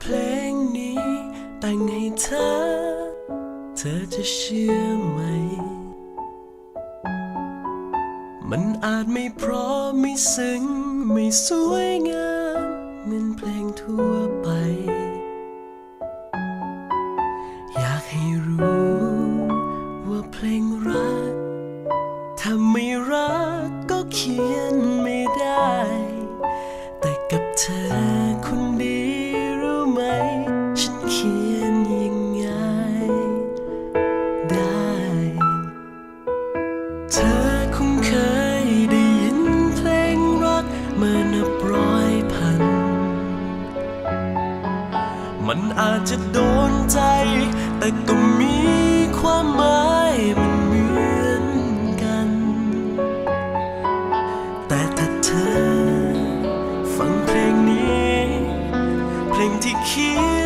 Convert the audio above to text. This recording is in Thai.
เพลงนี้ แต่งให้เธอ เธอจะเชื่อไหม มันอาจไม่พร้อมไม่ซึ้งไม่สวยงามเหมือนเพลงทั่วไป อยากให้รู้ ว่าเพลงรัก ถ้าไม่รักก็เขียนไม่ได้ แต่กับเธอ จจะโดนใจ แต่ก็มีความหมายมันเหมือนกัน แต่ถ้าเธอ ฟังเพลงนี้ เพลงที่คิด